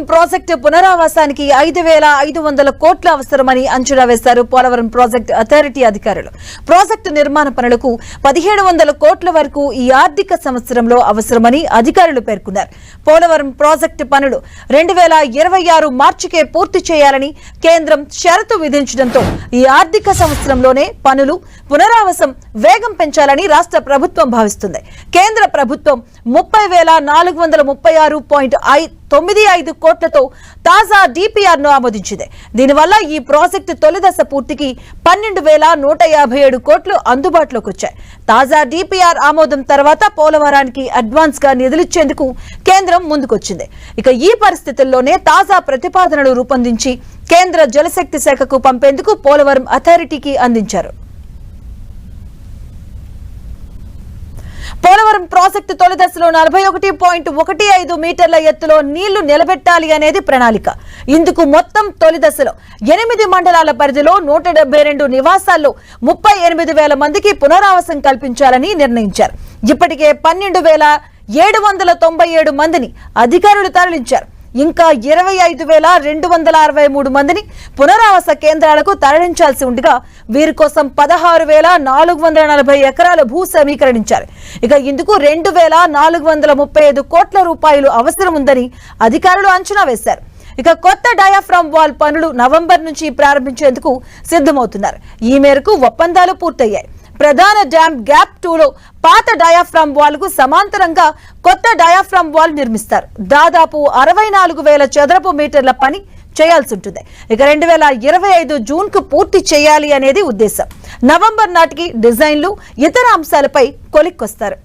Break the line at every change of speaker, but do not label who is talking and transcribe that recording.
Polavaram project పునరావాసానికి ఐదు వేల ఐదు వందల కోట్ల అవసరమని అంచనా వేశారు పోలవరం ప్రాజెక్టు అథారిటీ అధికారులు. ప్రాజెక్టు నిర్మాణ పనులకు పదిహేడు వందల కోట్ల వరకు ఈ ఆర్థిక సంవత్సరంలో అవసరమని అధికారులు పేర్కొన్నారు. పోలవరం ప్రాజెక్టు పనులు రెండు వేల ఇరవై ఆరు మార్చికే పూర్తి చేయాలని కేంద్రం షరతు విధించడంతో ఈ ఆర్థిక సంవత్సరంలోనే పనులు పునరావాసం వేగం పెంచాలని రాష్ట్ర ప్రభుత్వం భావిస్తుంది. కేంద్ర ప్రభుత్వం ముప్పై వేల నాలుగు వందల ముప్పై ఆరు పాయింట్ ఐదు తొమ్మిది ఐదు కోట్లతో తాజా డిపిఆర్ను ఆమోదించింది. దీనివల్ల ఈ ప్రాజెక్టు తొలి దశ పూర్తికి పన్నెండు వేల నూట యాభై ఏడు కోట్లు అందుబాటులోకి వచ్చాయి. తాజా డిపిఆర్ ఆమోదం తర్వాత పోలవరానికి అడ్వాన్స్గా నిధులిచ్చేందుకు కేంద్రం ముందుకొచ్చింది. ఇక ఈ పరిస్థితుల్లోనే తాజా ప్రతిపాదనలు రూపొందించి కేంద్ర జలశక్తి శాఖకు పంపేందుకు పోలవరం అథారిటీకి అందించారు పోలవరం ప్రాజెక్టు తొలి దశలో నలభై ఒకటి పాయింట్ ఒకటి ఐదు మీటర్ల ఎత్తులో నీళ్ళు నిలబెట్టాలి అనేది ప్రణాళిక. ఇందుకు మొత్తం తొలి దశలో ఎనిమిది మండలాల పరిధిలో నూట డెబ్బై రెండు నివాసాల్లో ముప్పై ఎనిమిది వేల మందికి పునరావాసం కల్పించాలని నిర్ణయించారు. ఇప్పటికే పన్నెండు వేల ఏడు వందల తొంభై ఏడు మందిని అధికారులు తరలించారు. ఇంకా ఇరవై ఐదు వేల రెండు వందల అరవై మూడు మందిని పునరావాస కేంద్రాలకు తరలించాల్సి ఉండగా వీరి కోసం పదహారు వేల నాలుగు వందల నలభై ఎకరాల భూ సమీకరణించారు. ఇక ఇందుకు రెండు వేల నాలుగు వందల ముప్పై ఐదు కోట్ల రూపాయలు అవసరం ఉందని అధికారులు అంచనా వేశారు. ఇక కొత్త డయాఫ్రామ్ వాల్ పనులు నవంబర్ నుంచి ప్రారంభించేందుకు సిద్ధమవుతున్నారు. ఈ మేరకు ఒప్పందాలు పూర్తయ్యాయి. ప్రధాన డ్యామ్ గ్యాప్ టూలో పాత డయాఫ్రామ్ వాల్కు సమాంతరంగా కొత్త డయాఫ్రామ్ వాల్ నిర్మిస్తారు. దాదాపు అరవై నాలుగు వేల చదరపు మీటర్ల పని చేయాల్సి ఉంటుంది. ఇక రెండు వేల ఇరవై ఐదు జూన్కు పూర్తి చేయాలి అనేది ఉద్దేశం. నవంబర్ నాటికి డిజైన్లు ఇతర అంశాలపై కొలిక్కొస్తారు.